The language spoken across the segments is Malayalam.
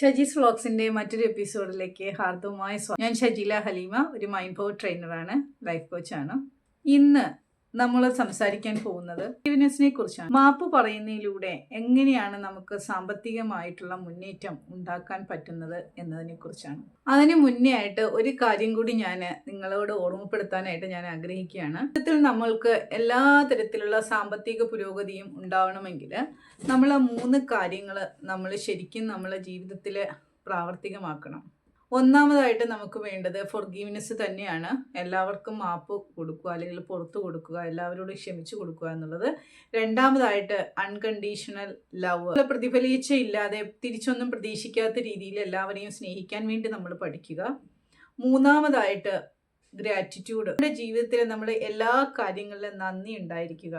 ഷജീസ് വ്ളോഗ്സിന്റെ മറ്റൊരു എപ്പിസോഡിലേക്ക് ഹാർദവുമായ സ്വാഗതം ഞാൻ ഷജീല ഹലീമ ഒരു മൈൻഡ് പവർ ട്രെയിനറാണ് ലൈഫ് കോച്ചാണ്. ഇന്ന് നമ്മൾ സംസാരിക്കാൻ പോകുന്നത് ബിസിനസിനെ കുറിച്ചാണ്. മാപ്പ് പറയുന്നതിലൂടെ എങ്ങനെയാണ് നമുക്ക് സാമ്പത്തികമായിട്ടുള്ള മുന്നേറ്റം ഉണ്ടാക്കാൻ പറ്റുന്നത് എന്നതിനെ കുറിച്ചാണ്. അതിന് മുന്നേ ആയിട്ട് ഒരു കാര്യം കൂടി ഞാൻ നിങ്ങളോട് ഓർമ്മപ്പെടുത്താനായിട്ട് ഞാൻ ആഗ്രഹിക്കുകയാണ്. ഇത്തരത്തിൽ നമ്മൾക്ക് എല്ലാ തരത്തിലുള്ള സാമ്പത്തിക പുരോഗതിയും ഉണ്ടാവണമെങ്കിൽ നമ്മൾ മൂന്ന് കാര്യങ്ങൾ നമ്മൾ ശരിക്കും നമ്മളെ ജീവിതത്തിൽ പ്രാവർത്തികമാക്കണം. ഒന്നാമതായിട്ട് നമുക്ക് വേണ്ടത് ഫോർഗീവ്നെസ് തന്നെയാണ്. എല്ലാവർക്കും മാപ്പ് കൊടുക്കുക അല്ലെങ്കിൽ പുറത്തു കൊടുക്കുക എല്ലാവരോടും ക്ഷമിച്ചു കൊടുക്കുക എന്നുള്ളത്. രണ്ടാമതായിട്ട് അൺകണ്ടീഷണൽ ലവ് പ്രതിഫലിച്ച ഇല്ലാതെ തിരിച്ചൊന്നും പ്രതീക്ഷിക്കാത്ത രീതിയിൽ എല്ലാവരെയും സ്നേഹിക്കാൻ വേണ്ടി നമ്മൾ പഠിക്കുക. മൂന്നാമതായിട്ട് ഗ്രാറ്റിറ്റ്യൂഡ് നമ്മുടെ ജീവിതത്തിൽ നമ്മൾ എല്ലാ കാര്യങ്ങളിലും നന്ദി ഉണ്ടായിരിക്കുക.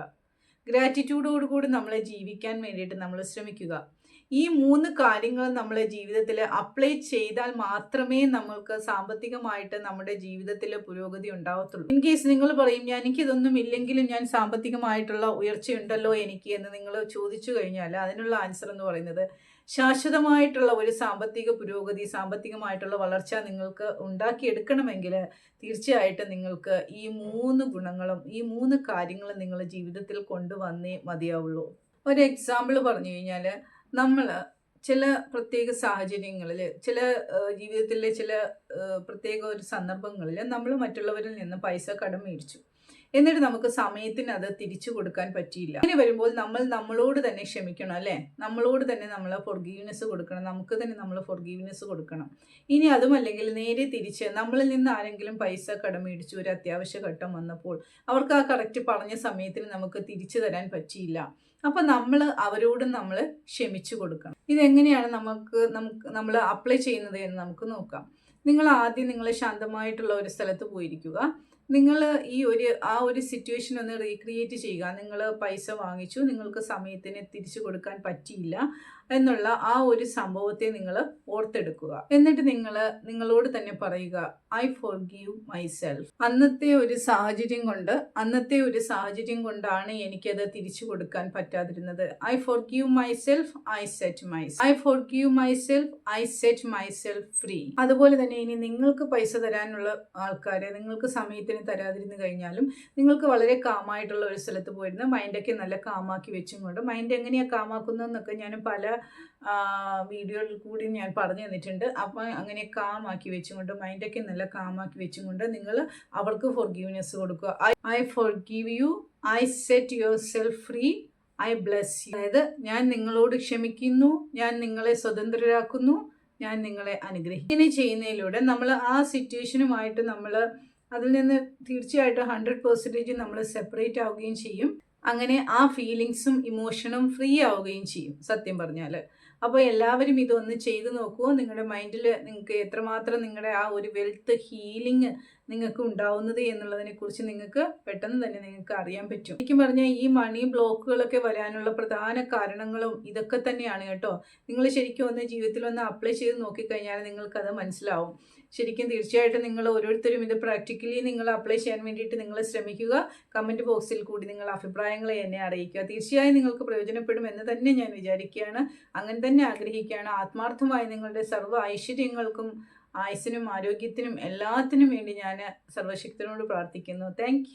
ഗ്രാറ്റിറ്റ്യൂഡോടുകൂടി നമ്മളെ ജീവിക്കാൻ വേണ്ടിയിട്ട് നമ്മൾ ശ്രമിക്കുക. ഈ മൂന്ന് കാര്യങ്ങൾ നമ്മൾ ജീവിതത്തിൽ അപ്ലൈ ചെയ്താൽ മാത്രമേ നമ്മൾക്ക് സാമ്പത്തികമായിട്ട് നമ്മുടെ ജീവിതത്തിൽ പുരോഗതി ഉണ്ടാവത്തുള്ളൂ. ഇൻ കേസ് നിങ്ങൾ പറയും ഞാൻ എനിക്കിതൊന്നും ഇല്ലെങ്കിലും ഞാൻ സാമ്പത്തികമായിട്ടുള്ള ഉയർച്ചയുണ്ടല്ലോ എനിക്ക് എന്ന് നിങ്ങൾ ചോദിച്ചു കഴിഞ്ഞാൽ അതിനുള്ള ആൻസർ എന്ന് പറയുന്നത് ശാശ്വതമായിട്ടുള്ള ഒരു സാമ്പത്തിക പുരോഗതി സാമ്പത്തികമായിട്ടുള്ള വളർച്ച നിങ്ങൾക്ക് ഉണ്ടാക്കിയെടുക്കണമെങ്കിൽ തീർച്ചയായിട്ടും നിങ്ങൾക്ക് ഈ മൂന്ന് ഗുണങ്ങളും ഈ മൂന്ന് കാര്യങ്ങളും നിങ്ങളുടെ ജീവിതത്തിൽ കൊണ്ടുവന്നേ മതിയാവുള്ളൂ. ഒരു എക്സാമ്പിൾ പറഞ്ഞു കഴിഞ്ഞാൽ നമ്മൾ ചില പ്രത്യേക സാഹചര്യങ്ങളിൽ ചില ജീവിതത്തിലെ ചില പ്രത്യേക ഒരു സന്ദർഭങ്ങളിൽ നമ്മൾ മറ്റുള്ളവരിൽ നിന്ന് പൈസ കടം മേടിച്ചു. എന്നിട്ട് നമുക്ക് സമയത്തിന് അത് തിരിച്ചു കൊടുക്കാൻ പറ്റിയില്ല. അങ്ങനെ വരുമ്പോൾ നമ്മൾ നമ്മളോട് തന്നെ ക്ഷമിക്കണം അല്ലേ? നമ്മളോട് തന്നെ നമ്മൾ ഫൊർഗീവ്നെസ് കൊടുക്കണം. നമുക്ക് തന്നെ നമ്മൾ ഫൊർഗീവ്നെസ് കൊടുക്കണം. ഇനി അതുമല്ലെങ്കിൽ നേരെ തിരിച്ച് നമ്മളിൽ നിന്ന് ആരെങ്കിലും പൈസ കടം മേടിച്ചു ഒരു അത്യാവശ്യ ഘട്ടം വന്നപ്പോൾ അവർക്ക് ആ കറക്റ്റ് പറഞ്ഞ സമയത്തിന് നമുക്ക് തിരിച്ചു തരാൻ പറ്റിയില്ല. അപ്പം നമ്മൾ അവരോട് നമ്മൾ ക്ഷമിച്ചു കൊടുക്കണം. ഇതെങ്ങനെയാണ് നമുക്ക് നമുക്ക് നമ്മൾ അപ്ലൈ ചെയ്യുന്നത് എന്ന് നമുക്ക് നോക്കാം. നിങ്ങൾ ആദ്യം നിങ്ങൾ ശാന്തമായിട്ടുള്ള ഒരു സ്ഥലത്ത് പോയിരിക്കുക. നിങ്ങൾ ഈ ഒരു ആ ഒരു സിറ്റുവേഷൻ ഒന്ന് റീക്രിയേറ്റ് ചെയ്യുക. നിങ്ങൾ പൈസ വാങ്ങിച്ചു. നിങ്ങൾക്ക് സമയത്തിന് തിരിച്ചു കൊടുക്കാൻ പറ്റിയില്ല എന്നുള്ള ആ ഒരു സംഭവത്തെ നിങ്ങൾ ഓർത്തെടുക്കുക. എന്നിട്ട് നിങ്ങൾ നിങ്ങളോട് തന്നെ പറയുക ഐ ഫോർ ഗീവ് മൈസെൽഫ് അന്നത്തെ ഒരു സാഹചര്യം കൊണ്ട് അന്നത്തെ ഒരു സാഹചര്യം കൊണ്ടാണ് എനിക്കത് തിരിച്ചു കൊടുക്കാൻ പറ്റാതിരുന്നത്. I forgive myself I set my I forgive myself I set myself free അതുപോലെ തന്നെ ഇനി നിങ്ങൾക്ക് പൈസ തരാനുള്ള ആൾക്കാരെ നിങ്ങൾക്ക് സമയത്തിന് തരാതിരുന്നു കഴിഞ്ഞാലും നിങ്ങൾക്ക് വളരെ കാമായിട്ടുള്ള ഒരു സ്ഥലത്ത് പോയിരുന്ന്. മൈൻഡൊക്കെ നല്ല കാമാക്കി വെച്ചും കൊണ്ട് മൈൻഡ് എങ്ങനെയാണ് കാമാക്കുന്നതെന്നൊക്കെ ഞാൻ പല വീഡിയോയിൽ കൂടി ഞാൻ പറഞ്ഞു തന്നിട്ടുണ്ട്. അപ്പം അങ്ങനെ കാമാക്കി വെച്ചുകൊണ്ട് മൈൻഡൊക്കെ നല്ല കാമാക്കി വെച്ചുകൊണ്ട് നിങ്ങൾ അവർക്ക് ഫോർഗീവ്നെസ് കൊടുക്കുക. I I forgive you I set yourself free I bless you അതായത് ഞാൻ നിങ്ങളോട് ക്ഷമിക്കുന്നു. ഞാൻ നിങ്ങളെ സ്വതന്ത്രരാക്കുന്നു. ഞാൻ നിങ്ങളെ അനുഗ്രഹിക്കും ഇങ്ങനെ ചെയ്യുന്നതിലൂടെ നമ്മൾ ആ സിറ്റുവേഷനുമായിട്ട് നമ്മൾ അതിൽ നിന്ന് തീർച്ചയായിട്ടും ഹൺഡ്രഡ് പെർസെന്റേജ് നമ്മൾ സെപ്പറേറ്റ് ആവുകയും ചെയ്യും. അങ്ങനെ ആ ഫീലിങ്സും ഇമോഷനും ഫ്രീ ആവുകയും ചെയ്യും സത്യം പറഞ്ഞാൽ അപ്പോൾ എല്ലാവരും ഇതൊന്ന് ചെയ്ത് നോക്കുമോ നിങ്ങളുടെ മൈൻഡിൽ നിങ്ങൾക്ക് എത്രമാത്രം നിങ്ങളുടെ ആ ഒരു വെൽത്ത് ഹീലിംഗ് നിങ്ങൾക്ക് ഉണ്ടാവുന്നത് എന്നുള്ളതിനെ കുറിച്ച് നിങ്ങൾക്ക് പെട്ടെന്ന് തന്നെ നിങ്ങൾക്ക് അറിയാൻ പറ്റും. എനിക്ക് പറഞ്ഞാൽ ഈ മണി ബ്ലോക്കുകളൊക്കെ വരാനുള്ള പ്രധാന കാരണങ്ങളും ഇതൊക്കെ തന്നെയാണ് കേട്ടോ. നിങ്ങൾ ശരിക്കും ഒന്ന് ജീവിതത്തിൽ ഒന്ന് അപ്ലൈ ചെയ്ത് നോക്കിക്കഴിഞ്ഞാൽ നിങ്ങൾക്കത് മനസ്സിലാവും. ശരിക്കും തീർച്ചയായിട്ടും നിങ്ങൾ ഓരോരുത്തരും ഇത് പ്രാക്ടിക്കലി നിങ്ങൾ അപ്ലൈ ചെയ്യാൻ വേണ്ടിയിട്ട് നിങ്ങൾ ശ്രമിക്കുക. കമന്റ് ബോക്സിൽ കൂടി നിങ്ങൾ അഭിപ്രായങ്ങളെ എന്നെ അറിയിക്കുക. തീർച്ചയായും നിങ്ങൾക്ക് പ്രയോജനപ്പെടും എന്ന് തന്നെ ഞാൻ വിചാരിക്കുകയാണ്. അങ്ങനെ തന്നെ ആഗ്രഹിക്കുകയാണ്. ആത്മാർത്ഥമായി നിങ്ങളുടെ സർവ ഐശ്വര്യങ്ങൾക്കും ആയുസിനും ആരോഗ്യത്തിനും എല്ലാത്തിനും വേണ്ടി ഞാൻ സർവശക്തനോട് പ്രാർത്ഥിക്കുന്നു. താങ്ക്